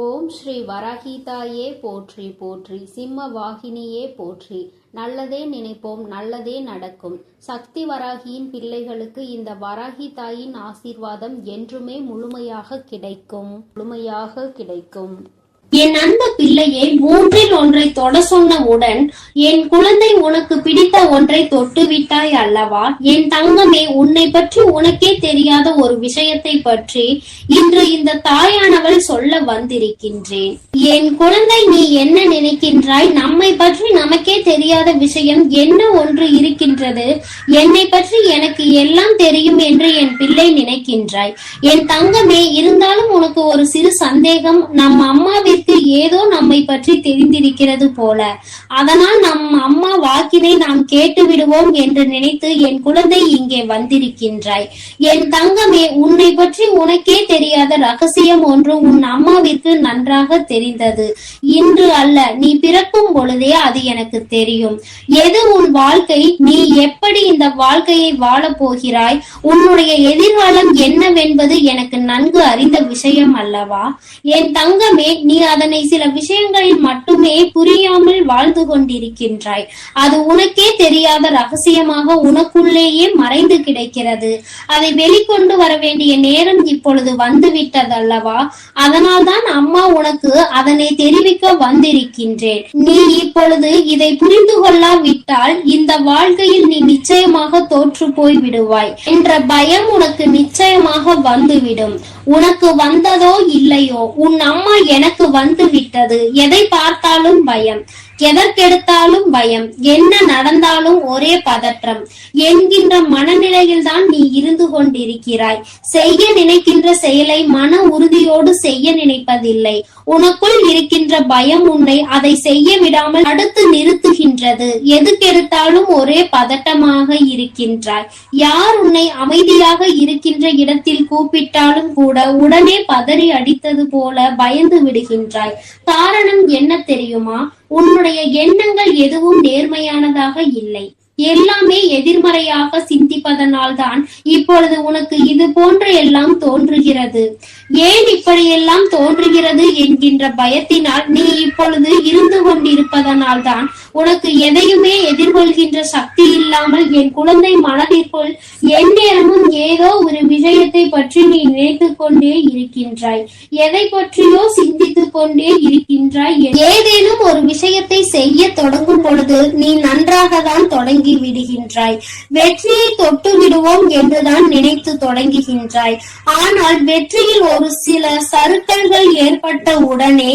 ஓம் ஸ்ரீ வரகீதாயே போற்றி போற்றி. சிம்ம வாகினியே போற்றி. நல்லதே நினைப்போம் நல்லதே நடக்கும். சக்தி வராகியின் பிள்ளைகளுக்கு இந்த வராகி தாயின் ஆசீர்வாதம் என்றுமே முழுமையாக கிடைக்கும். முழுமையாக கிடைக்கும். என் அந்த பிள்ளையே மூன்றில் ஒன்றை தொட சொன்னவுடன் என் குழந்தை உனக்கு பிடித்த ஒன்றை தொட்டு விட்டாய் அல்லவா? என் தங்கமே உன்னை பற்றி உனக்கே தெரியாத ஒரு விஷயத்தை பற்றி இன்று இந்த தாயானவள் சொல்ல வந்திருக்கின்றேன். என் குழந்தை நீ என்ன நினைக்கின்றாய்? நம்மை பற்றி நமக்கே தெரியாத விஷயம் என்ன ஒன்று இருக்கின்றது? என்னை பற்றி எனக்கு எல்லாம் தெரியும் என்று என் பிள்ளை நினைக்கின்றாய். என் தங்கமே இருந்தாலும் உனக்கு ஒரு சிறு சந்தேகம் நம் அம்மாவிற்கு ஏதோ நம்மை பற்றி தெரிந்திருக்கிறது போல. அதனால் நம் அம்மா வாக்கினை நாம் கேட்டு விடுவோம் என்று நினைத்து என் குழந்தை இங்கே வந்திருக்கின்றாய். என் தங்கமே உன்னை பற்றி உனக்கே தெரியாத ரகசியம் ஒன்று உன் அம்மாவிற்கு நன்றாக தெரிந்தது. இன்று அல்ல நீ பிறக்கும் பொழுதே அது எனக்கு தெரியும். எது உன் வாழ்க்கை? நீ எப்படி இந்த வாழ்க்கையை வாழப் போகிறாய்? உன்னுடைய எதிர்காலம் என்னவென்பது எனக்கு நன்கு அறிந்த விஷயம் அல்லவா? என் தங்கமே நீ அதனை சில விஷயங்களில் மட்டுமே புரியாமல் வாழ்ந்து கொண்டிருக்கின்றாய். அது உனக்கே தெரியாத ரகசியமாக உனக்குள்ளேயே மறைந்து கிடைக்கிறது. அதை வெளிக்கொண்டு வர வேண்டிய நேரம் இப்பொழுது வந்து விட்டதல்லவா அதனால்தான் அம்மா உனக்கு அதனை தெரிவிக்க வந்திருக்கின்றேன். நீ இப்பொழுது இதை புரிந்து கொள்ளாவிட்டால் இந்த வாழ்க்கையில் நீ நிச்சயமாக தோற்று போய் விடுவாய் என்ற பயம் உனக்கு நிச்சயமாக வந்துவிடும். உனக்கு வந்ததோ இல்லையோ உன் அம்மா எனக்கு வந்து விட்டது. எதை பார்த்தாலும் பயம். எதற்கெடுத்தாலும் பயம்? என்ன நடந்தாலும் ஒரே பதற்றம். என்கின்ற மனநிலையில் தான் நீ இருந்து கொண்டிருக்கிறாய். செய்ய நினைக்கின்ற செயலை மன உறுதியோடு செய்ய நினைப்பதில்லை. உனக்குள் இருக்கின்ற பயம் உன்னை அதை செய்ய விடாமல் அடுத்து நிறுத்துகின்றது. எதுக்கெடுத்தாலும் ஒரே பதட்டமாக இருக்கின்றாய். யார் உன்னை அமைதியாக இருக்கின்ற இடத்தில் கூப்பிட்டாலும் கூட உடனே பதறி அடித்தது போல பயந்து விடுகின்றாய். காரணம் என்ன தெரியுமா? உன்னுடைய எண்ணங்கள் எதுவும் நேர்மையானதாக இல்லை. எல்லாமே எதிர்மறையாக சிந்திப்பதனால்தான் இப்பொழுது உனக்கு இது போன்ற எல்லாம் தோன்றுகிறது. ஏன் இப்படியெல்லாம் தோன்றுகிறது என்கின்ற பயத்தினால் நீ இப்பொழுது இருந்து கொண்டிருப்பதனால்தான் உனக்கு எதையுமே எதிர்கொள்கின்ற சக்தி இல்லாமல் என் குழந்தை மனதிற்குள் எந்நேரமும் ஏதோ ஒரு விஷயத்தை பற்றி நீ நினைத்து கொண்டே இருக்கின்றாய். எதை பற்றியோ சிந்தித்துக் கொண்டே இருக்கின்றாய் ஏதேனும் ஒரு விஷயத்தை செய்ய தொடங்கும் பொழுது நீ நன்றாக தான் தொடங்கி தொடங்கி விடுகின்றாய். வெற்றியை தொட்டு விடுவோம் என்றுதான் நினைத்து தொடங்குகின்றாய். ஆனால் வெற்றியில் ஒரு சில சறுக்கல்கள் ஏற்பட்ட உடனே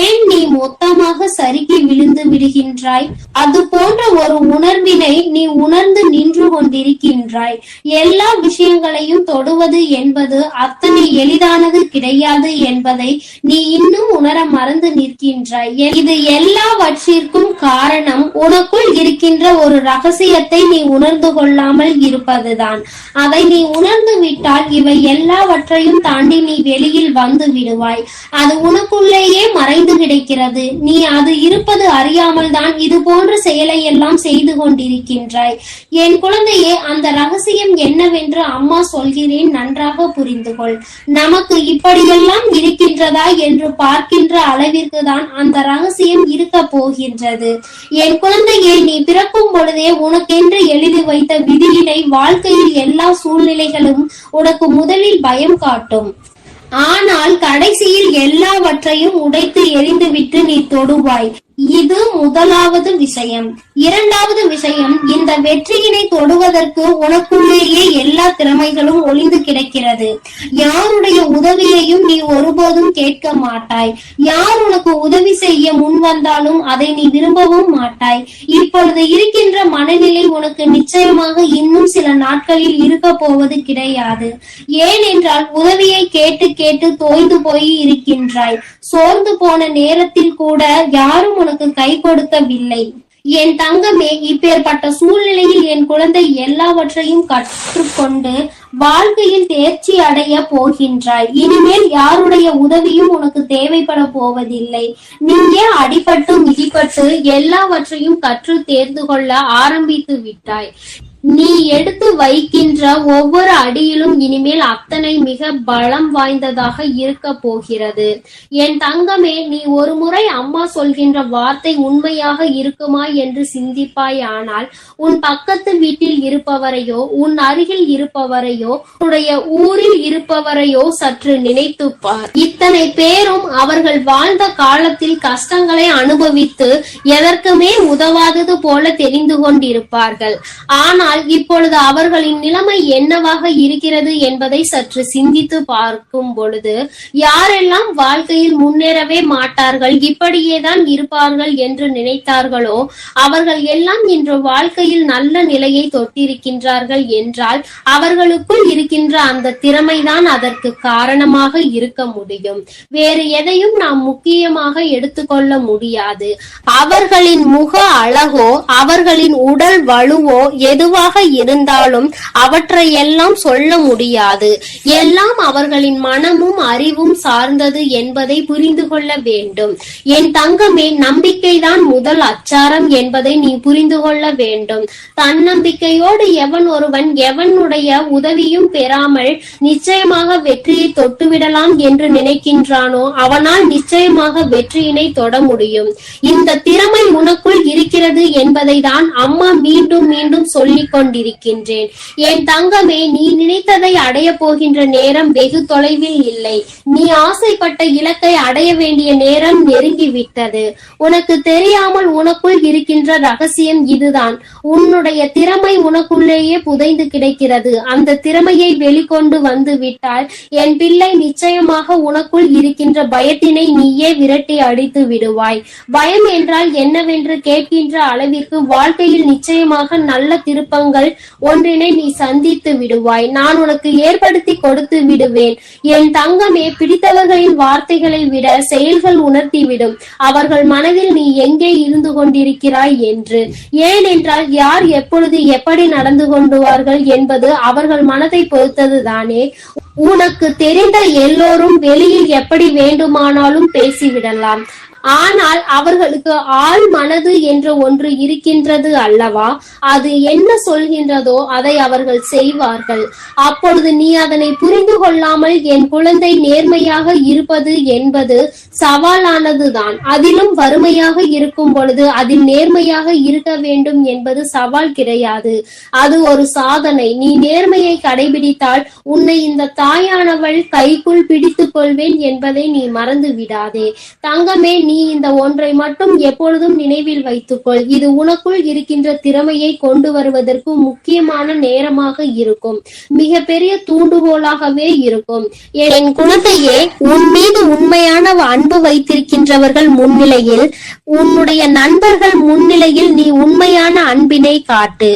ஏன் நீ மொத்தமாக சறுக்கி விழுந்து விடுகின்றாய்? அது போன்ற ஒரு உணர்வினை நீ உணர்ந்து நின்று கொண்டிருக்கின்றாய். எல்லா விஷயங்களையும் தொடுவது என்பது அத்தனை எளிதானது கிடையாது என்பதை நீ இன்னும் உணர மறந்து நிற்கின்றாய். இது எல்லாவற்றிற்கும் காரணம் உனக்குள் இருக்கின்ற ஒரு ரகசியத்தை நீ உணர்ந்து கொள்ளாமல் இருப்பதுதான். அதை நீ உணர்ந்து விட்டால் இவை எல்லாவற்றையும் தாண்டி நீ வெளியில் வந்து விடுவாய். அது உனக்குள்ளேயே மறைந்து கிடைக்கிறது. நீ அது இருப்பது அறியாமல் தான் இது போன்ற செயலை எல்லாம் செய்து கொண்டிருக்கின்றாய். என் குழந்தையே அந்த ரகசியம் என்னவென்று அம்மா சொல்கிறேன் நன்றாக புரிந்து கொள் நமக்கு இப்படியெல்லாம் இருக்கின்றதா என்று பார்க்கின்ற அளவிற்கு தான் அந்த ரகசியம் இருக்க போகின்றது. என் குழந்தையை நீ பிறக்கும் பொழுதே உனக்கென்று எழுதி வைத்த விதியினை வாழ்க்கையில் எல்லா சூழ்நிலைகளும் உனக்கு முதலில் பயம் காட்டும். ஆனால் கடைசியில் எல்லாவற்றையும் உடைத்து எரிந்துவிட்டு நீ தொடுவாய். இது முதலாவது விஷயம். இரண்டாவது விஷயம் இந்த வெற்றியினை தொடுவதற்கு உனக்குள்ளேயே எல்லா திறமைகளும் ஒளிந்து கிடக்கிறது. யாருடைய உதவியையும் நீ ஒருபோதும் கேட்க மாட்டாய். யார் உனக்கு உதவி செய்ய முன் வந்தாலும் அதை நீ விரும்பவும் மாட்டாய். இப்பொழுது இருக்கின்ற மனநிலை உனக்கு நிச்சயமாக இன்னும் சில நாட்களில் இருக்க போவது கிடையாது. ஏனென்றால் உதவியை கேட்டு கேட்டு தோய்ந்து போய் இருக்கின்றாய். சோர்ந்து போன நேரத்தில் கூட யாரும் அவனுக்கு கை கொடுக்கவில்லை என் தங்கமே இப்பேற்பட்ட சூழ்நிலையில் என் குழந்தை எல்லாவற்றையும் கற்றுக்கொண்டு வாழ்க்கையில் தேர்ச்சி அடைய போகின்றாய் இனிமேல் யாருடைய உதவியும் உனக்கு தேவைப்பட போவதில்லை. நீயே அடிபட்டு மிதிப்பட்டு எல்லாவற்றையும் கற்று தேர்ந்து கொள்ள ஆரம்பித்து விட்டாய். நீ எடுத்து வைக்கின்ற ஒவ்வொரு அடியிலும் இனிமேல் அத்தனை மிக பலம் வாய்ந்ததாக இருக்க போகிறது. என் தங்கமே நீ ஒரு முறை அம்மா சொல்கின்ற வார்த்தை உண்மையாக இருக்குமா என்று சிந்திப்பாய் ஆனால் உன் பக்கத்து வீட்டில் இருப்பவரையோ உன் அருகில் இருப்பவரையோ உன்னுடைய ஊரில் இருப்பவரையோ சற்று நினைத்துப்பார். இத்தனை பேரும் அவர்கள் வாழ்ந்த காலத்தில் கஷ்டங்களை அனுபவித்து எதற்குமே உதவாதது போல தெரிந்து கொண்டிருப்பார்கள். ஆனால் ஆனால் இப்பொழுது அவர்களின் நிலைமை என்னவாக இருக்கிறது என்பதை சற்று சிந்தித்து பார்க்கும் பொழுது யாரெல்லாம் வாழ்க்கையில் முன்னேறவே மாட்டார்கள் இப்படியேதான் இருப்பார்கள் என்று நினைத்தார்களோ அவர்கள் எல்லாம் இன்று வாழ்க்கையில் நல்ல நிலையை தொட்டிருக்கின்றார்கள் என்றால் அவர்களுக்குள் இருக்கின்ற அந்த திறமைதான் அதற்கு காரணமாக இருக்க முடியும். வேறு எதையும் நாம் முக்கியமாக எடுத்துக்கொள்ள முடியாது. அவர்களின் முக அழகோ அவர்களின் உடல் வலுவோ எதுவோ எதுவாக இருந்தாலும் அவற்றை எல்லாம் சொல்ல முடியாது. எல்லாம் அவர்களின் மனமும் அறிவும் சார்ந்தது என்பதை புரிந்து கொள்ள வேண்டும். என் தங்கமே நம்பிக்கைதான் முதல் அச்சாரம் என்பதை நீ புரிந்து கொள்ள வேண்டும். தன்னம்பிக்கையோடு எவன் ஒருவன் எவனுடைய உதவியும் பெறாமல் நிச்சயமாக வெற்றியை தொட்டுவிடலாம் என்று நினைக்கின்றானோ அவனால் நிச்சயமாக வெற்றியினை தொட முடியும். இந்த திறமை உனக்குள் இருக்கிறது என்பதை தான் அம்மா மீண்டும் மீண்டும் சொல்லிக் கொண்டிருக்கின்றேன். என் தங்கமே நீ நினைத்ததை அடைய போகின்ற நேரம் வெகு தொலைவில் இல்லை. நீ ஆசைப்பட்ட இலக்கை அடைய வேண்டிய நேரம் நெருங்கிவிட்டது. உனக்கு தெரியாமல் உனக்குள் இருக்கின்ற ரகசியம் இதுதான். உன்னுடைய திறமை உனக்குள்ளேயே புதைந்து கிடைக்கிறது. அந்த திறமையை வெளிக்கொண்டு வந்து விட்டால் என் பிள்ளை நிச்சயமாக உனக்குள் இருக்கின்ற பயத்தினை நீயே விரட்டி அடித்து விடுவாய். பயம் என்றால் என்னவென்று கேட்கின்ற அளவிற்கு வாழ்க்கையில் நிச்சயமாக நல்ல திருப்பம் திருப்பங்கள் ஒன்றினை நீ சந்தித்து விடுவாய். நான் உனக்கு ஏற்படுத்தி கொடுத்து விடுவேன். என் தங்கமே பிடித்தவர்களின் வார்த்தைகளை விட செயல்கள் உணர்த்திவிடும் அவர்கள் மனதில் நீ எங்கே இருந்து கொண்டிருக்கிறாய் என்று. ஏனென்றால் யார் எப்பொழுது எப்படி நடந்து கொண்டுவார்கள் என்பது அவர்கள் மனதை பொறுத்ததுதானே. உனக்கு தெரிந்த எல்லோரும் வெளியில் எப்படி வேண்டுமானாலும் பேசிவிடலாம். ஆனால் அவர்களுக்கு ஆள் மனது என்ற ஒன்று இருக்கின்றது அல்லவா? அது என்ன சொல்கின்றதோ அதை அவர்கள் செய்வார்கள். அப்பொழுது நீ அதனை புரிந்து கொள்ளாமல் என் குழந்தை நேர்மையாக இருப்பது என்பது சவாலானதுதான். அதிலும் வறுமையாக இருக்கும் பொழுது அதில் நேர்மையாக இருக்க வேண்டும் என்பது சவால் கிடையாது. அது ஒரு சாதனை. நீ நேர்மையை கடைபிடித்தால் உன்னை இந்த தாயானவள் கைக்குள் பிடித்துக் கொள்வேன் என்பதை நீ மறந்து விடாதே தங்கமே நீ இந்த ஒன்றை மட்டும் எப்பொழுதும் நினைவில் வைத்துக்கொள். இது உனக்குள் இருக்கின்ற திறமையை கொண்டு வருவதற்கு முக்கியமான நேரமாக இருக்கும். மிக பெரிய தூண்டுகோலாகவே இருக்கும். என் குழந்தையே உன் மீது உண்மையான அன்பு வைத்திருக்கின்றவர்கள் முன்னிலையில் உன்னுடைய நண்பர்கள் முன்னிலையில் நீ உண்மையான அன்பினை காட்டு.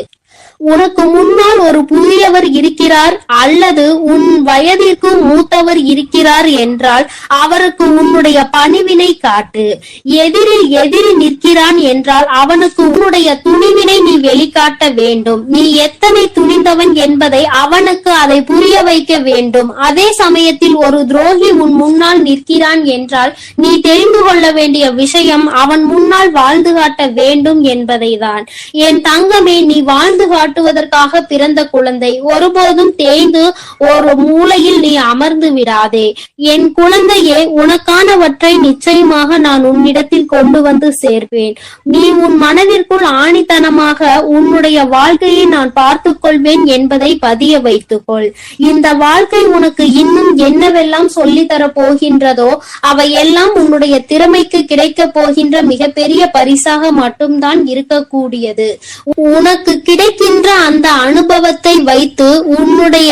உனக்கு முன்னால் ஒரு புதியவர் இருக்கிறார் அல்லது உன் வயதிற்கு மூத்தவர் இருக்கிறார் என்றால் அவருக்கு உன்னுடைய பணிவினை காட்டு. எதிரில் எதிரி நிற்கிறான் என்றால் அவனுக்கு உன்னுடைய துணிவினை நீ வெளிக்காட்ட வேண்டும். நீ எத்தனை துணிந்தவன் என்பதை அவனுக்கு அதை புரிய வைக்க வேண்டும். அதே சமயத்தில் ஒரு துரோகி உன் முன்னால் நிற்கிறான் என்றால் நீ தெரிந்து கொள்ள வேண்டிய விஷயம் அவன் முன்னால் வாழ்ந்து காட்ட வேண்டும் என்பதைதான். என் தங்கமே நீ வாழ்ந்து காட்டுவதற்காக பிறந்த குழந்தை. ஒருபோதும் தேய்ந்து ஒரு மூலையில் நீ அமர்ந்து விடாதே. என் குழந்தையே உனக்கானவற்றை நிச்சயமாக நான் உன்னிடத்தில் கொண்டு வந்து சேர்ப்பேன். நீ உன் மனதிற்குள் ஆணித்தனமாக உன்னுடைய வாழ்க்கையை நான் பார்த்து கொள்வேன் என்பதை பதிய வைத்துக்கொள். இந்த வாழ்க்கை உனக்கு இன்னும் என்னவெல்லாம் சொல்லித் போகின்றதோ அவை எல்லாம் உன்னுடைய திறமைக்கு கிடைக்க போகின்ற மிகப்பெரிய பரிசாக மட்டும்தான் இருக்கக்கூடியது. உனக்கு கிடைக்கின்ற கிடைக்கின்ற அந்த அனுபவத்தை வைத்து உன்னுடைய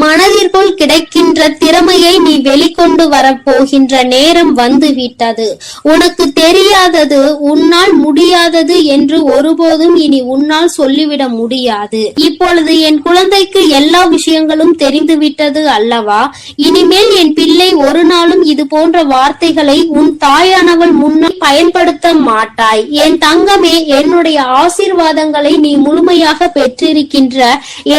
மனதிற்குள் கிடைக்கின்ற திறமையை நீ வெளிக்கொண்டு வரப்போகின்ற நேரம் வந்துவிட்டது. உனக்கு தெரியாதது உன்னால் முடியாதது என்று ஒருபோதும் இனி உன்னால் சொல்லிவிட முடியாது. இப்பொழுது என் குழந்தைக்கு எல்லா விஷயங்களும் தெரிந்துவிட்டது அல்லவா? இனிமேல் என் பிள்ளை ஒரு நாளும் இது போன்ற வார்த்தைகளை உன் தாயானவள் முன்னால் பயன்படுத்த மாட்டாய். என் தங்கமே என்னுடைய ஆசீர்வாதங்களை நீ முழுமையாக பெற்றிருக்கின்ற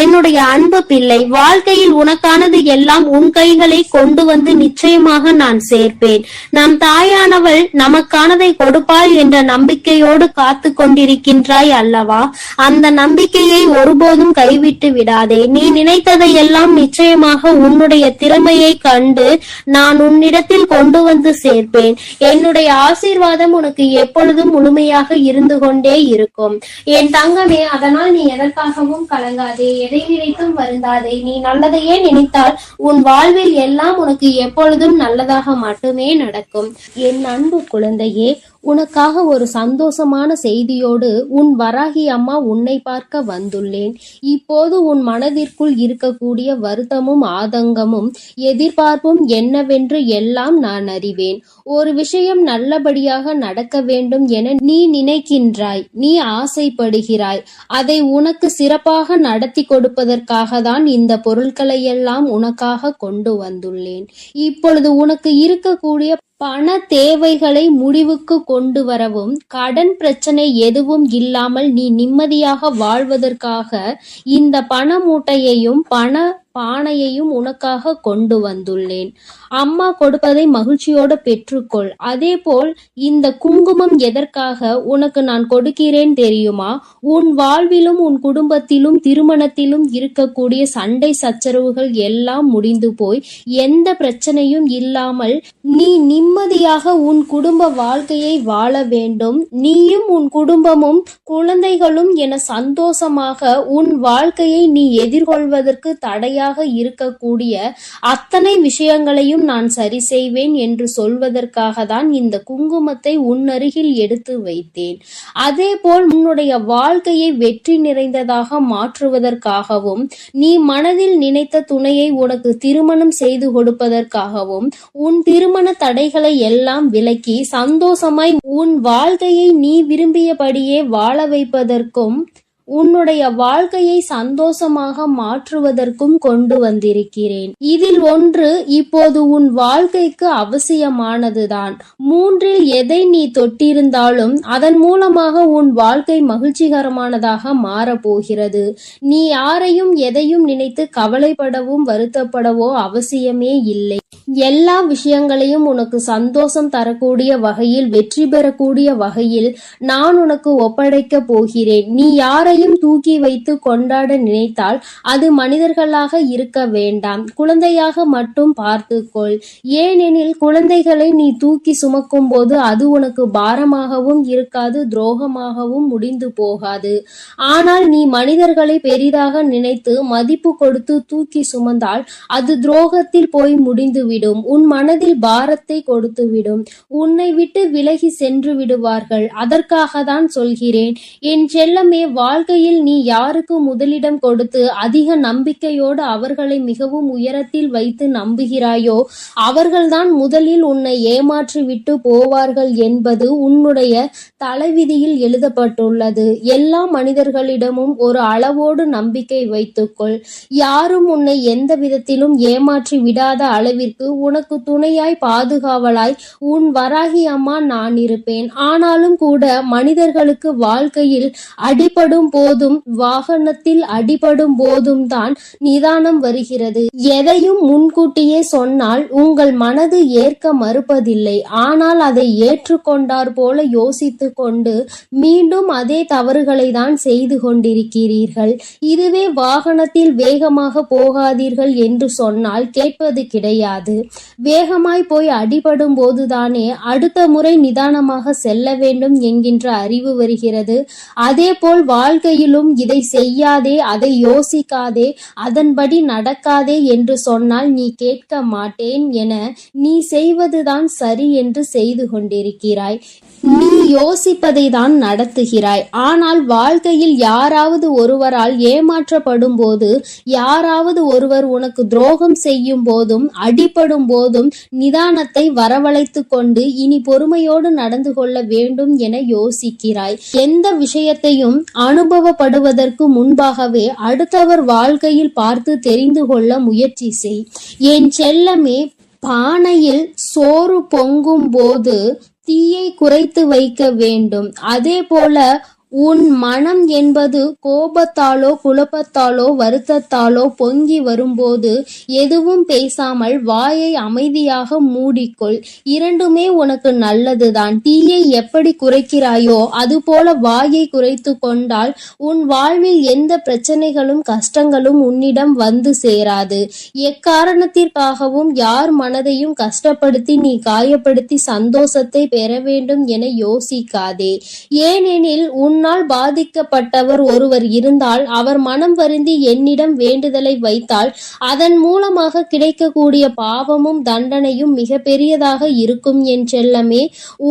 என்னுடைய அன்பு பிள்ளை வாழ்க்கையில் உனக்கானது எல்லாம் உன் கைகளை கொண்டு வந்து நிச்சயமாக நான் சேர்ப்பேன். நம் தாயானவள் நமக்கானதை கொடுப்பாள் என்ற நம்பிக்கையோடு காத்து கொண்டிருக்கின்றாய் அல்லவா? அந்த நம்பிக்கையை ஒருபோதும் கைவிட்டு விடாதே. நீ நினைத்ததை எல்லாம் நிச்சயமாக உன்னுடைய திறமையை கண்டு நான் உன்னிடத்தில் கொண்டு வந்து சேர்ப்பேன். என்னுடைய ஆசீர்வாதம் உனக்கு எப்பொழுதும் முழுமையாக இருந்து கொண்டே இருக்கும். என் தங்கமே அதனால் நீ எதற்காகவும் கலங்காதே எதை நினைத்தும் வருந்தாதே. நீ நல்லதையே நினைத்தால் உன் வாழ்வில் எல்லாம் உனக்கு எப்பொழுதும் நல்லதாக மட்டுமே நடக்கும். என் அன்பு குழந்தையே உனக்காக ஒரு சந்தோஷமான செய்தியோடு உன் வராகி அம்மா உன்னை பார்க்க வந்துள்ளேன். இப்போது உன் மனதிற்குள் இருக்கக்கூடிய வருத்தமும் ஆதங்கமும் எதிர்பார்ப்பும் என்னவென்று எல்லாம் நான் அறிவேன். ஒரு விஷயம் நல்லபடியாக நடக்க வேண்டும் என நீ நினைக்கின்றாய் நீ ஆசைப்படுகிறாய். அதை உனக்கு சிறப்பாக நடத்தி கொடுப்பதற்காக தான் இந்த பொருட்களை எல்லாம் உனக்காக கொண்டு வந்துள்ளேன். இப்பொழுது உனக்கு இருக்கக்கூடிய பண தேவைகளை முடிவுக்கு கொண்டு வரவும் கடன் பிரச்சனை எதுவும் இல்லாமல் நீ நிம்மதியாக வாழ்வதற்காக இந்த பண மூட்டையையும் பண பானையையும் உனக்காக கொண்டு வந்துள்ளேன். அம்மா கொடுப்பதை மகிழ்ச்சியோடு பெற்றுக்கொள். அதேபோல் இந்த குங்குமம் எதற்காக உனக்கு நான் கொடுக்கிறேன் தெரியுமா? உன் வாழ்விலும் உன் குடும்பத்திலும் திருமணத்திலும் இருக்கக்கூடிய சண்டை சச்சரவுகள் எல்லாம் முடிந்து போய் எந்த பிரச்சனையும் இல்லாமல் நீ நிம்மதியாக உன் குடும்ப வாழ்க்கையை வாழ வேண்டும். நீயும் உன் குடும்பமும் குழந்தைகளும் என சந்தோஷமாக உன் வாழ்க்கையை நீ எதிர்கொள்வதற்கு தடையாக இருக்கக்கூடிய அத்தனை விஷயங்களையும் நான் சரி செய்வேன் என்று சொல்வதற்காக தான் இந்த குங்குமத்தை உன்னருகில் எடுத்து வைத்தேன். அதேபோல் உன்னுடைய வாழ்க்கையை வெற்றி நிறைந்ததாக மாற்றுவதற்காகவும் நீ மனதில் நினைத்த துணையை உனக்கு திருமணம் செய்து கொடுப்பதற்காகவும் உன் திருமண தடைகளை எல்லாம் விலக்கி சந்தோஷமாய் உன் வாழ்க்கையை நீ விரும்பியபடியே வாழ வைப்பதற்கும் உன்னுடைய வாழ்க்கையை சந்தோஷமாக மாற்றுவதற்கும் கொண்டு வந்திருக்கிறேன். இதில் ஒன்று இப்போது உன் வாழ்க்கைக்கு அவசியமானதுதான். மூன்றில் எதை நீ தொட்டிருந்தாலும் அதன் மூலமாக உன் வாழ்க்கை மகிழ்ச்சிகரமானதாக மாறப்போகிறது நீ யாரையும் எதையும் நினைத்து கவலைப்படவும் வருத்தப்படவோ அவசியமே இல்லை. எல்லா விஷயங்களையும் உனக்கு சந்தோஷம் தரக்கூடிய வகையில் வெற்றி பெறக்கூடிய வகையில் நான் உனக்கு ஒப்படைக்க போகிறேன். நீ யாரையும் எதையும் தூக்கி வைத்து கொண்டாட நினைத்தால் அது மனிதர்களாக இருக்க வேண்டாம். குழந்தையாக மட்டும் பார்த்துக்கொள். ஏனெனில் குழந்தைகளை நீ தூக்கி சுமக்கும் போது அது உனக்கு பாரமாகவும் இருக்காது துரோகமாகவும் முடிந்து போகாது. ஆனால் நீ மனிதர்களை பெரிதாக நினைத்து மதிப்பு கொடுத்து தூக்கி சுமந்தால் அது துரோகத்தில் போய் முடிந்துவிடும். உன் மனதில் பாரத்தை கொடுத்துவிடும். உன்னை விட்டு விலகி சென்று விடுவார்கள். அதற்காக தான் சொல்கிறேன். என் செல்லமே வாழ் வாழ்க்கையில் நீ யாருக்கு முதலிடம் கொடுத்து அதிக நம்பிக்கையோடு அவர்களை மிகவும் உயரத்தில் வைத்து நம்புகிறாயோ அவர்கள்தான் முதலில் உன்னை ஏமாற்றி விட்டு போவார்கள் என்பது உன்னுடைய தலைவிதியில் எழுதப்பட்டுள்ளது. எல்லா மனிதர்களிடமும் ஒரு அளவோடு நம்பிக்கை வைத்துக்கொள். யாரும் உன்னை எந்த விதத்திலும் ஏமாற்றி விடாத அளவிற்கு உனக்கு துணையாய் பாதுகாவலாய் உன் வராகி அம்மா நான் இருப்பேன். ஆனாலும் கூட மனிதர்களுக்கு வாழ்க்கையில் அடிபடும் போதும் வாகனத்தில் அடிபடும் போதும் தான் நிதானம் வருகிறது. எதையும் முன்கூட்டியே சொன்னால் உங்கள் மனது ஏற்க மறுப்பதில்லை. ஆனால் அதை ஏற்றுக்கொண்டார் போல யோசித்துக் கொண்டு மீண்டும் அதே தவறுகளை தான் செய்து கொண்டிருக்கிறீர்கள். இதுவே வாகனத்தில் வேகமாக போகாதீர்கள் என்று சொன்னால் கேட்பது கிடையாது. வேகமாய் போய் அடிபடும் போதுதானே அடுத்த முறை நிதானமாக செல்ல வேண்டும் என்கின்ற அறிவு வருகிறது. அதேபோல் வாழ்க்கையிலும் இதை செய்யாதே அதை யோசிக்காதே அதன்படி நடக்காதே என்று சொன்னால் நீ கேட்க மாட்டேன் என நீ செய்வதுதான் சரி என்று செய்து கொண்டிருக்கிறாய். நீ யோசிப்பதை தான் நடத்துகிறாய். ஆனால் வாழ்க்கையில் யாராவது ஒருவரால் ஏமாற்றப்படும் போது யாராவது ஒருவர் உனக்கு துரோகம் செய்யும் போதும் அடிபடும் போதும் நிதானத்தை வரவழைத்து கொண்டு இனி பொறுமையோடு நடந்து கொள்ள வேண்டும் என யோசிக்கிறாய். எந்த விஷயத்தையும் அனுபவப்படுவதற்கு முன்பாகவே அடுத்தவர் வாழ்க்கையில் பார்த்து தெரிந்து கொள்ள முயற்சி செய். என் செல்லமே பானையில் சோறு பொங்கும் போது தீயை குறைத்து வைக்க வேண்டும். அதே போல உன் மனம் என்பது கோபத்தாலோ குழப்பத்தாலோ வருத்தத்தாலோ பொங்கி வரும்போது எதுவும் பேசாமல் வாயை அமைதியாக மூடிக்கொள். இரண்டுமே உனக்கு நல்லதுதான். தீயை எப்படி குறைக்கிறாயோ அதுபோல வாயை குறைத்து கொண்டால் உன் வாழ்வில் எந்த பிரச்சனைகளும் கஷ்டங்களும் உன்னிடம் வந்து சேராது. எக்காரணத்திற்காகவும் யார் மனதையும் கஷ்டப்படுத்தி நீ காயப்படுத்தி சந்தோஷத்தை பெற வேண்டும் என யோசிக்காதே. ஏனெனில் உன் உன்னால் பாதிக்கப்பட்டவர் ஒருவர் இருந்தால் அவர் மனம் வருந்தி என்னிடம் வேண்டுதலை வைத்தால் அதன் மூலமாக கிடைக்கக்கூடிய பாவமும் தண்டனையும் மிக பெரியதாக இருக்கும் என் செல்லமே.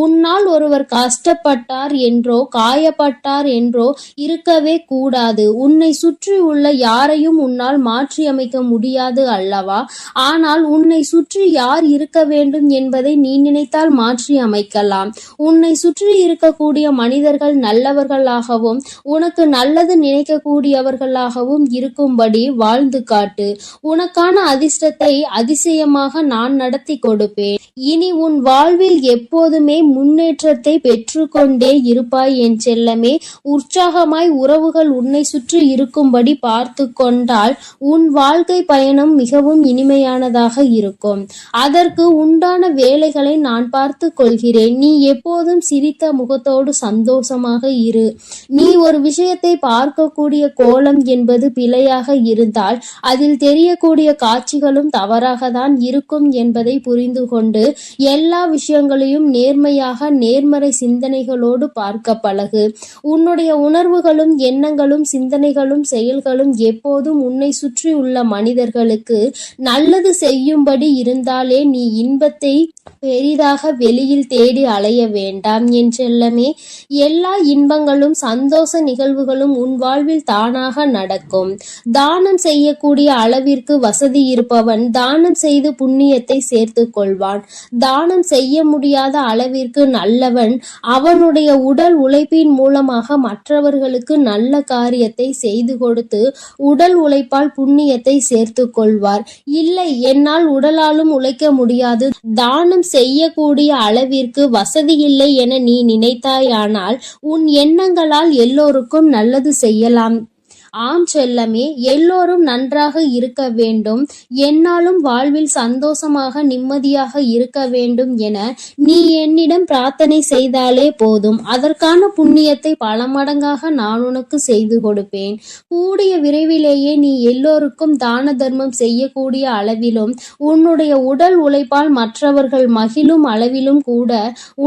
உன்னால் ஒருவர் கஷ்டப்பட்டார் என்றோ காயப்பட்டார் என்றோ இருக்கவே கூடாது. உன்னை சுற்றி உள்ள யாரையும் உன்னால் மாற்றி அமைக்க முடியாது அல்லவா? ஆனால் உன்னை சுற்றி யார் இருக்க வேண்டும் என்பதை நீ நினைத்தால் மாற்றி அமைக்கலாம் உன்னை சுற்றி இருக்கக்கூடிய மனிதர்கள் நல்லவர்கள் நல்லவர்களாகவும் உனக்கு நல்லது நினைக்கக்கூடியவர்களாகவும் இருக்கும்படி வாழ்ந்து காட்டு. உனக்கான அதிர்ஷ்டத்தை அதிசயமாக நான் நடத்தி கொடுப்பேன். இனி உன் வாழ்வில் எப்போதுமே முன்னேற்றத்தை பெற்றுக்கொண்டே இருப்பாய் என் செல்லமே. உற்சாகமாய் உறவுகள் உன்னை சுற்றி இருக்கும்படி பார்த்து கொண்டால் உன் வாழ்க்கை பயணம் மிகவும் இனிமையானதாக இருக்கும். அதற்கு உண்டான வேலைகளை நான் பார்த்து கொள்கிறேன். நீ எப்போதும் சிரித்த முகத்தோடு சந்தோஷமாக இரு. நீ ஒரு விஷயத்தை பார்க்கக்கூடிய கோலம் என்பது பிழையாக இருந்தால் அதில் தெரியக்கூடிய காட்சிகளும் தவறாக தான் இருக்கும் என்பதை புரிந்து கொண்டு எல்லா விஷயங்களையும் நேர்மையாக நேர்மறை சிந்தனைகளோடு பார்க்க பழகு. உன்னுடைய உணர்வுகளும் எண்ணங்களும் சிந்தனைகளும் செயல்களும் எப்போதும் உன்னை சுற்றி உள்ள மனிதர்களுக்கு நல்லது செய்யும்படி இருந்தாலே நீ இன்பத்தை பெரிதாக வெளியில் தேடி அலைய வேண்டாம் என்றெல்லாமே எல்லா இன்பங்களும் சந்தோஷ நிகழ்வுகளும் உன் வாழ்வில் தானாக நடக்கும். தானம் செய்யக்கூடிய அளவிற்கு வசதி இருப்பவன் தானம் செய்து புண்ணியத்தை சேர்த்து கொள்வான். தானம் செய்ய முடியாத அளவிற்கு நல்லவன் அவனுடைய உடல் உழைப்பின் மூலமாக மற்றவர்களுக்கு நல்ல காரியத்தை செய்து கொடுத்து உடல் உழைப்பால் புண்ணியத்தை சேர்த்து கொள்வார். இல்லை என்னால் உடலாலும் உழைக்க முடியாது. தானம் செய்யக்கூடிய அளவிற்கு வசதி இல்லை என நீ நினைத்தாயானால் உன் எண்ணங்களால் எல்லோருக்கும் நல்லது செய்யலாம். ஆம் செல்லமே எல்லோரும் நன்றாக இருக்க வேண்டும். என்னாலும் வாழ்வில் சந்தோஷமாக நிம்மதியாக இருக்க வேண்டும் என நீ என்னிடம் பிரார்த்தனை செய்தாலே போதும். அதற்கான புண்ணியத்தை பல மடங்காக நான் உனக்கு செய்து கொடுப்பேன். கூடிய விரைவிலேயே நீ எல்லோருக்கும் தான தர்மம் செய்யக்கூடிய அளவிலும் உன்னுடைய உடல் உழைப்பால் மற்றவர்கள் மகிழும் அளவிலும் கூட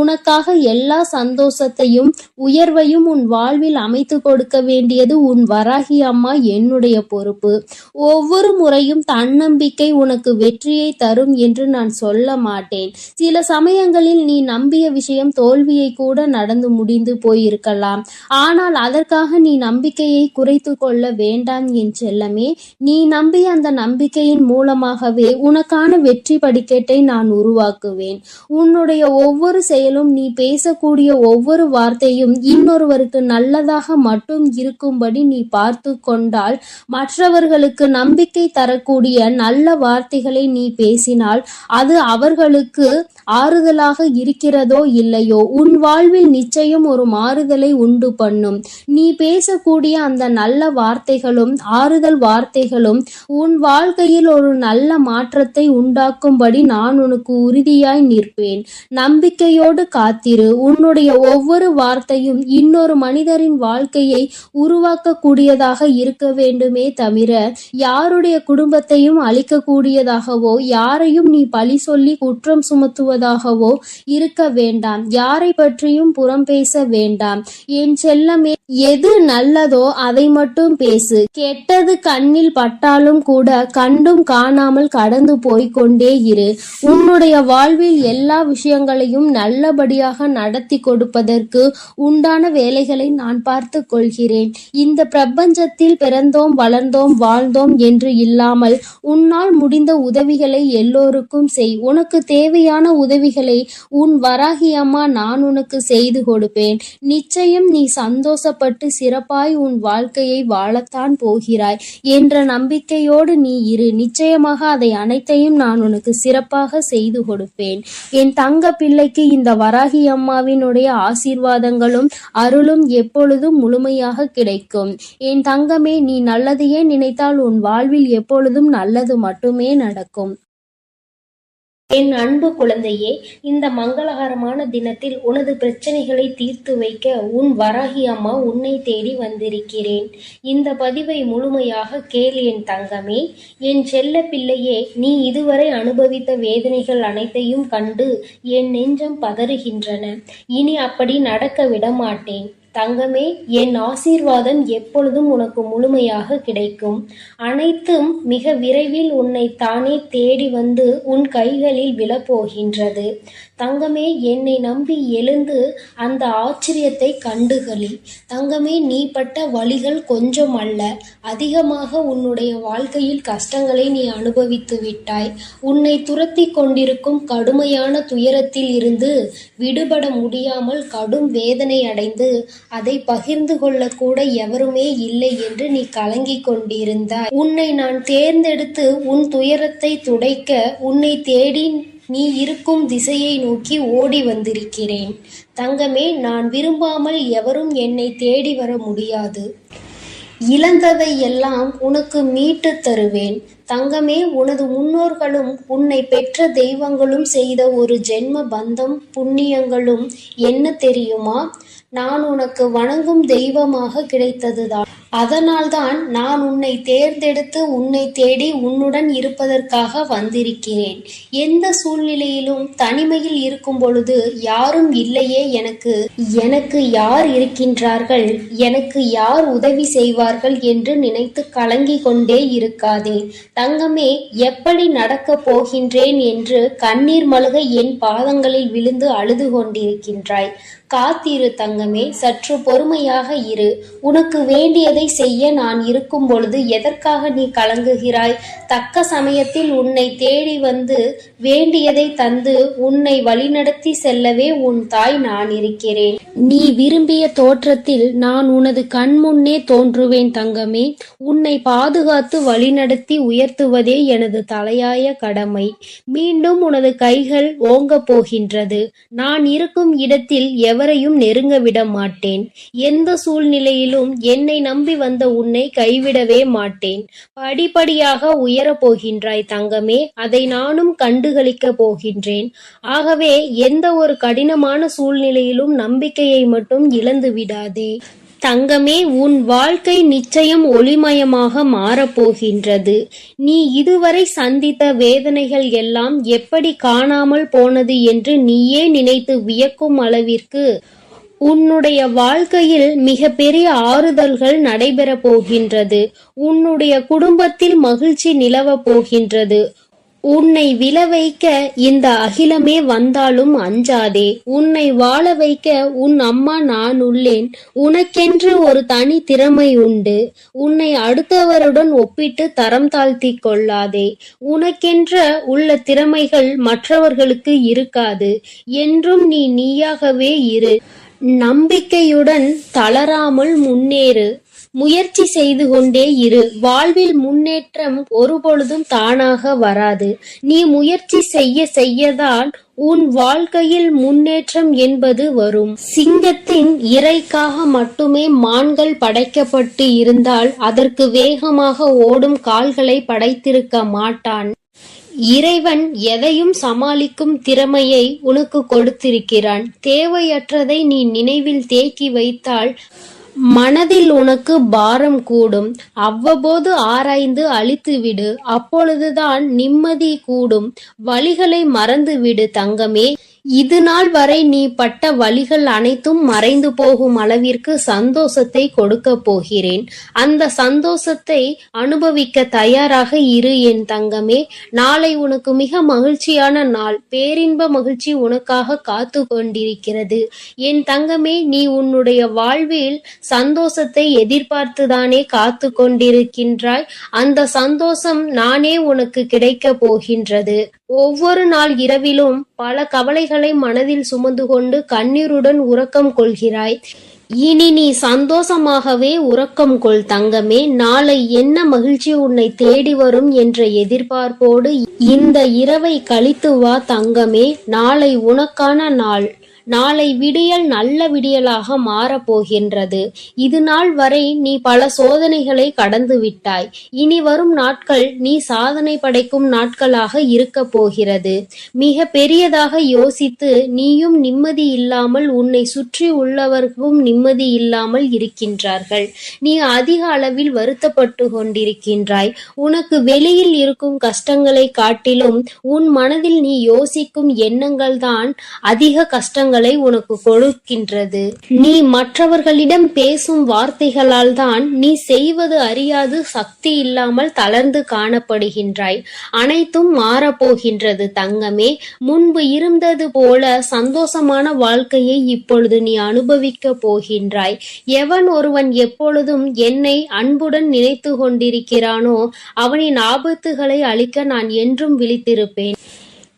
உனக்காக எல்லா சந்தோஷத்தையும் உயர்வையும் உன் வாழ்வில் அமைத்து கொடுக்க வேண்டியது உன் வராகி அம்மா என்னுடைய பொறுப்பு. ஒவ்வொரு முறையும் தன்னம்பிக்கை உனக்கு வெற்றியை தரும் என்று நான் சொல்ல மாட்டேன். சில சமயங்களில் நீ நம்பிய விஷயம் தோல்வியை கூட நடந்து முடிந்து போயிருக்கலாம். ஆனால் அதற்காக நீ நம்பிக்கையை குறைத்து கொள்ள வேண்டாம் என் செல்லமே. நீ நம்பிய அந்த நம்பிக்கையின் மூலமாகவே உனக்கான வெற்றி படிக்கட்டை நான் உருவாக்குவேன். உன்னுடைய ஒவ்வொரு செயலும் நீ பேசக்கூடிய ஒவ்வொரு வார்த்தையும் இன்னொருவருக்கு நல்லதாக மட்டும் இருக்கும்படி நீ பார்த்து கொண்டால் மற்றவர்களுக்கு நம்பிக்கை தரக்கூடிய நல்ல வார்த்தைகளை நீ பேசினால் அது அவர்களுக்கு ஆறுதலாக இருக்கிறதோ இல்லையோ? உன் வாழ்வில் நிச்சயம் ஒரு மாறுதலை உண்டு பண்ணும். நீ பேசக்கூடிய அந்த நல்ல வார்த்தைகளும் ஆறுதல் வார்த்தைகளும் உன் வாழ்க்கையில் ஒரு நல்ல மாற்றத்தை உண்டாக்கும்படி நான் உனக்கு உறுதியாய் நிற்பேன். நம்பிக்கையோடு காத்திரு. உன்னுடைய ஒவ்வொரு வார்த்தையும் இன்னொரு மனிதரின் வாழ்க்கையை உருவாக்கக்கூடியதாக இருக்க வேண்டுமே தவிர யாருடைய குடும்பத்தையும் அழிக்கக்கூடியதாகவோ யாரையும் நீ பழி சொல்லி குற்றம் சுமத்துவதாகவோ இருக்க வேண்டாம். யாரை பற்றியும் புறம் பேச வேண்டாம். என் செல்லமே எது நல்லதோ அதை மட்டும் பேசு. கெட்டது கண்ணில் பட்டாலும் கூட கண்டும் காணாமல் கடந்து போய் கொண்டே இரு. உன்னுடைய வாழ்வில் எல்லா விஷயங்களையும் நல்லபடியாக நடத்தி கொடுப்பதற்கு உண்டான வேலைகளை நான் பார்த்து கொள்கிறேன். இந்த பிரபஞ்சத்தில் பிறந்தோம் வளர்ந்தோம் வாழ்ந்தோம் என்று இல்லாமல் உன்னால் முடிந்த உதவிகளை எல்லோருக்கும் செய். உனக்கு தேவையான உதவிகளை உன் வராகியம்மா நான் உனக்கு செய்து கொடுப்பேன். நிச்சயம் நீ சந்தோஷ சுகப்பட்டு சிறப்பாய் உன் வாழ்க்கையை வாழத்தான் போகிறாய். என்ற நம்பிக்கையோடு நீ இரு. நிச்சயமாக அதை அனைத்தையும் நான் உனக்கு சிறப்பாக செய்து கொடுப்பேன். என் தங்க பிள்ளைக்கு இந்த வராகி அம்மாவினுடைய ஆசீர்வாதங்களும் அருளும் எப்பொழுதும் முழுமையாக கிடைக்கும். என் தங்கமே நீ நல்லதையே நினைத்தால் உன் வாழ்வில் எப்பொழுதும் நல்லது மட்டுமே நடக்கும். என் அன்பு குழந்தையே இந்த மங்களகரமான தினத்தில் உனது பிரச்சனைகளை தீர்த்து வைக்க உன் வராகி அம்மா உன்னை தேடி வந்திருக்கிறேன். இந்த பதிவை முழுமையாக கேள் என் தங்கமே. என் செல்ல பிள்ளையே நீ இதுவரை அனுபவித்த வேதனைகள் அனைத்தையும் கண்டு என் நெஞ்சம் பதறுகின்றன. இனி அப்படி நடக்க விட மாட்டேன் தங்கமே என் ஆசீர்வாதம் எப்பொழுதும் உனக்கு முழுமையாக கிடைக்கும். அனைத்தும் மிக விரைவில் உன்னை தானே தேடி வந்து உன் கைகளில் விழப்போகின்றது. தங்கமே என்னை நம்பி எழுந்து அந்த ஆச்சரியத்தை கண்டுகளி. தங்கமே நீ பட்ட வழிகள் கொஞ்சம் அல்ல. அதிகமாக உன்னுடைய வாழ்க்கையில் கஷ்டங்களை நீ அனுபவித்து விட்டாய். உன்னை துரத்தி கொண்டிருக்கும் கடுமையான துயரத்தில் இருந்து விடுபட முடியாமல் கடும் வேதனை அடைந்து அதை பகிர்ந்து கொள்ளக்கூட எவருமே இல்லை என்று நீ கலங்கிக் கொண்டிருந்தாய். உன்னை நான் தேர்ந்தெடுத்து உன் துயரத்தை துடைக்க உன்னை தேடி நீ இருக்கும் திசையை நோக்கி ஓடி வந்திருக்கிறேன். தங்கமே நான் விரும்பாமல் எவரும் என்னை தேடி வர முடியாது. இழந்ததை எல்லாம் உனக்கு மீட்டுத் தருவேன். தங்கமே உனது முன்னோர்களும் உன்னை பெற்ற தெய்வங்களும் செய்த ஒரு ஜென்ம பந்தம் புண்ணியங்களும் என்ன தெரியுமா? நான் உனக்கு வணங்கும் தெய்வமாக கிடைத்ததுதான். அதனால்தான் நான் உன்னை தேர்ந்தெடுத்து உன்னை தேடி உன்னுடன் இருப்பதற்காக வந்திருக்கிறேன். எந்த சூழ்நிலையிலும் தனிமையில் இருக்கும் பொழுது யாரும் இல்லையே எனக்கு. எனக்கு யார் இருக்கின்றார்கள்? எனக்கு யார் உதவி செய்வார்கள் என்று நினைத்து கலங்கி கொண்டே இருக்காதே. தங்கமே எப்படி நடக்கப் போகின்றேன் என்று கண்ணீர் மழுக என் பாதங்களில் விழுந்து அழுது கொண்டிருக்கின்றாய். காத்திரு தங்கமே சற்று பொறுமையாக இரு. உனக்கு வேண்டியதை செய்ய நான் இருக்கும் பொழுது எதற்காக நீ கலங்குகிறாய்? தக்க சமயத்தில் உன்னை தேடி வந்து வேண்டியதை தந்து உன்னை வழிநடத்தி செல்லவே உன் தாய் நான் இருக்கிறேன். நீ விரும்பிய தோற்றத்தில் நான் உனது கண் முன்னே தோன்றுவேன் தங்கமே. உன்னை பாதுகாத்து வழிநடத்தி உயர்த்துவதே எனது தலையாய கடமை. மீண்டும் உனது கைகள் ஓங்கப் போகின்றது. நான் இருக்கும் இடத்தில் எவரையும் நெருங்க விட மாட்டேன். எந்த சூழ்நிலையிலும் என்னை நம்பி வந்த உன்னை கைவிடவே மாட்டேன். படிப்படியாக உயரப் போகின்றாய் தங்கமே அதை நானும் கண்டுகளிக்கப் போகின்றேன். ஆகவே எந்த ஒரு கடினமான சூழ்நிலையிலும் நம்பிக்கையை மட்டும் இழந்து விடாதே தங்கமே உன் வாழ்க்கை நிச்சயம் ஒளிமயமாக மாறப்போகின்றது. நீ இதுவரை சந்தித்த வேதனைகள் எல்லாம் எப்படி காணாமல் போனது என்று நீயே நினைத்து வியக்கும் அளவிற்கு உன்னுடைய வாழ்க்கையில் மிகப்பெரிய ஆறுதல்கள் நடைபெறப் போகின்றது. உன்னுடைய குடும்பத்தில் மகிழ்ச்சி நிலவப் போகின்றது. உன்னை வில வைக்க இந்த அகிலமே வந்தாலும் அஞ்சாதே. உன்னை வாழ வைக்க உன் அம்மா நான் உள்ளேன். உனக்கென்று ஒரு தனி திறமை உண்டு. உன்னை அடுத்தவருடன் ஒப்பிட்டு தரம் தாழ்த்திக் கொள்ளாதே. உனக்கென்ற உள்ள திறமைகள் மற்றவர்களுக்கு இருக்காது. என்றும் நீ நீயாகவே இரு. நம்பிக்கையுடன் தளராமல் முன்னேறு. முயற்சி செய்து கொண்டே இரு. வாழ்வில் முன்னேற்றம் ஒருபொழுதும் தானாக வராது. நீ முயற்சி செய்ய செய்யதான் உன் வாழ்க்கையில் முன்னேற்றம் என்பது வரும். சிங்கத்தின் இறைக்காக மட்டுமே மான்கள் படைக்கப்பட்டு இருந்தால் அதற்கு வேகமாக ஓடும் கால்களை படைத்திருக்க மாட்டான். இறைவன் எதையும் சமாளிக்கும் திறமையை உனக்கு கொடுத்திருக்கிறான். தேவையற்றதை நீ நினைவில் தேக்கி வைத்தால் மனதில் உனக்கு பாரம் கூடும். அவ்வப்போது ஆராய்ந்து அழித்துவிடு. அப்பொழுதுதான் நிம்மதி கூடும். வழிகளை மறந்துவிடு தங்கமே. இது நாள் வரை நீ பட்ட வழிகள் அனைத்தும் மறைந்து போகும் அளவிற்கு சந்தோஷத்தை கொடுக்க போகிறேன். அந்த சந்தோஷத்தை அனுபவிக்க தயாராக இரு என் தங்கமே. நாளை உனக்கு மிக மகிழ்ச்சியான நாள். பேரின்ப மகிழ்ச்சி உனக்காக காத்து கொண்டிருக்கிறது. என் தங்கமே நீ உன்னுடைய வாழ்வில் சந்தோஷத்தை எதிர்பார்த்துதானே காத்து கொண்டிருக்கின்றாய். அந்த சந்தோஷம் நானே உனக்கு கிடைக்க போகின்றது. ஒவ்வொரு நாள் இரவிலும் பல கவலைகளை மனதில் சுமந்து கொண்டு கண்ணீருடன் உறக்கம் கொள்கிறாய். இனி நீ சந்தோஷமாகவே உறக்கம் கொள் தங்கமே. நாளை என்ன மகிழ்ச்சி உன்னை தேடி வரும் என்ற எதிர்பார்ப்போடு இந்த இரவை கழித்து வா தங்கமே. நாளை உனக்கான நாள். நாளை விடியல் நல்ல விடியலாக மாறப்போகின்றது இது நாள் வரை நீ பல சோதனைகளை கடந்து விட்டாய். இனி வரும் நாட்கள் நீ சாதனை படைக்கும் நாட்களாக இருக்க போகிறது. மிக பெரியதாக யோசித்து நீயும் நிம்மதி இல்லாமல் உன்னை சுற்றி உள்ளவர்களும் நிம்மதி இல்லாமல் இருக்கின்றார்கள். நீ அதிக அளவில் வருத்தப்பட்டு கொண்டிருக்கின்றாய். உனக்கு வெளியில் இருக்கும் கஷ்டங்களை காட்டிலும் உன் மனதில் நீ யோசிக்கும் எண்ணங்கள் தான் அதிக கஷ்டங்கள் உனக்கு கொடுக்கின்றது. நீ மற்றவர்களிடம் பேசும் வார்த்தைகளால் தான் நீ செய்வது அறியாது சக்தி இல்லாமல் தளர்ந்து காணப்படுகின்றாய். அனைத்தும் மாறப்போகின்றது தங்கமே. முன்பு இருந்தது போல சந்தோஷமான வாழ்க்கையை இப்பொழுது நீ அனுபவிக்க போகின்றாய். எவன் ஒருவன் எப்பொழுதும் என்னை அன்புடன் நினைத்து கொண்டிருக்கிறானோ அவனின் ஆபத்துகளை அழிக்க நான் என்றும் விழித்திருப்பேன்.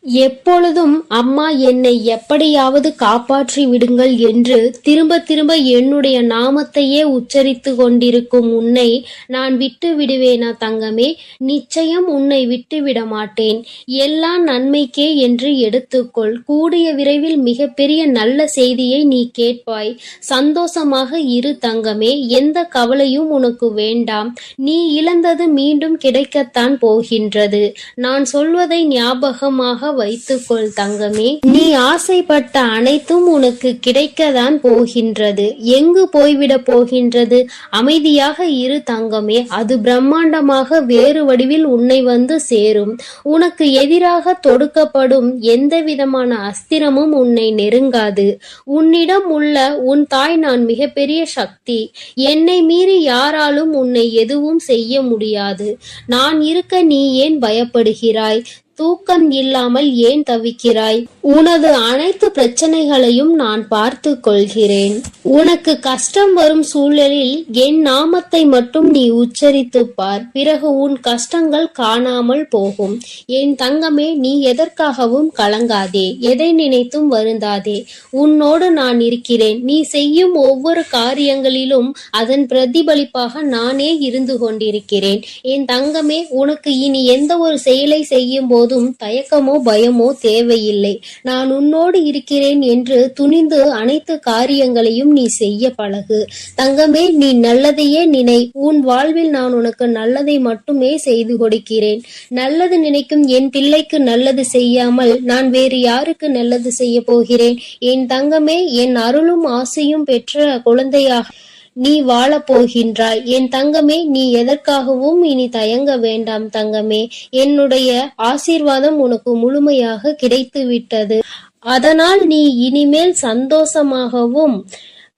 எப்பொழுதும் அம்மா என்னை எப்படியாவது காப்பாற்றி விடுங்கள் என்று திரும்ப திரும்ப என்னுடைய நாமத்தையே உச்சரித்து கொண்டிருக்கும் உன்னை நான் விட்டு விடுவேனா தங்கமே? நிச்சயம் உன்னை விட்டு விட மாட்டேன். எல்லாம் நன்மைக்கே என்று எடுத்துக்கொள். கூடிய விரைவில் மிகப்பெரிய நல்ல செய்தியை நீ கேட்பாய். சந்தோஷமாக இரு தங்கமே. எந்த கவலையும் உனக்கு வேண்டாம். நீ இழந்தது மீண்டும் கிடைக்கத்தான் போகின்றது. நான் சொல்வதை ஞாபகமாக வைத்துக்கொள் தங்கமே. நீ ஆசைப்பட்ட அனைத்தும் உனக்கு கிடைக்கத்தான் போகின்றது. எங்கு போய்விடப் போகின்றது? அமைதியாக இரு தங்கமே. அது பிரம்மாண்டமாக வேறு வடிவில் உன்னை வந்து சேரும். உனக்கு எதிராக தொடுக்கப்படும் எந்த விதமான அஸ்திரமும் உன்னை நெருங்காது. உன்னிடம் உள்ள உன் தாய் நான் மிகப்பெரிய சக்தி. என்னை மீறி யாராலும் உன்னை எதுவும் செய்ய முடியாது. நான் இருக்க நீ ஏன் பயப்படுகிறாய்? தூக்கம் இல்லாமல் ஏன் தவிக்கிறாய்? உனது அனைத்து பிரச்சனைகளையும் நான் பார்த்து கொள்கிறேன். உனக்கு கஷ்டம் வரும் சூழலில் என் நாமத்தை மட்டும் நீ உச்சரித்து பார். பிறகு உன் கஷ்டங்கள் காணாமல் போகும். என் தங்கமே நீ எதற்காகவும் கலங்காதே. எதை நினைத்தும் வருந்தாதே. உன்னோடு நான் இருக்கிறேன். நீ செய்யும் ஒவ்வொரு காரியங்களிலும் அதன் பிரதிபலிப்பாக நானே இருந்து கொண்டிருக்கிறேன். என் தங்கமே உனக்கு இனி எந்த ஒரு செயலை செய்யும் போதும் தயக்கமோ பயமோ தேவையில்லை. நான் உன்னோடு இருக்கிறேன் என்று துணிந்து அனைத்து காரியங்களையும் நீ செய்ய பழகு. தங்கமே நீ நல்லதையே நினை. உன் வாழ்வில் நான் உனக்கு நல்லதை மட்டுமே செய்து கொடுக்கிறேன். நல்லது நினைக்கும் என் பிள்ளைக்கு நல்லது செய்யாமல் நான் வேறு யாருக்கு நல்லது செய்ய போகிறேன்? என் தங்கமே என் அருளும் ஆசையும் பெற்ற குழந்தையாக நீ வாழப் போகின்றாய் என் தங்கமே நீ எதற்காகவும் இனி தயங்க வேண்டாம் தங்கமே. என்னுடைய ஆசீர்வாதம் உனக்கு முழுமையாக கிடைத்து விட்டது அதனால் நீ இனிமேல் சந்தோஷமாகவும்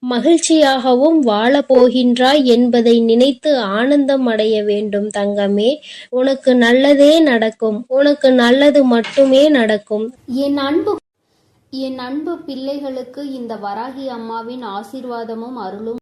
மகிழ்ச்சியாகவும் வாழப் போகின்றாய் என்பதை நினைத்து ஆனந்தம் அடைய வேண்டும் தங்கமே. உனக்கு நல்லதே நடக்கும். உனக்கு நல்லது மட்டுமே நடக்கும். என் அன்பு என் அன்பு பிள்ளைகளுக்கு இந்த வராகி அம்மாவின் ஆசீர்வாதமும் அருளும்.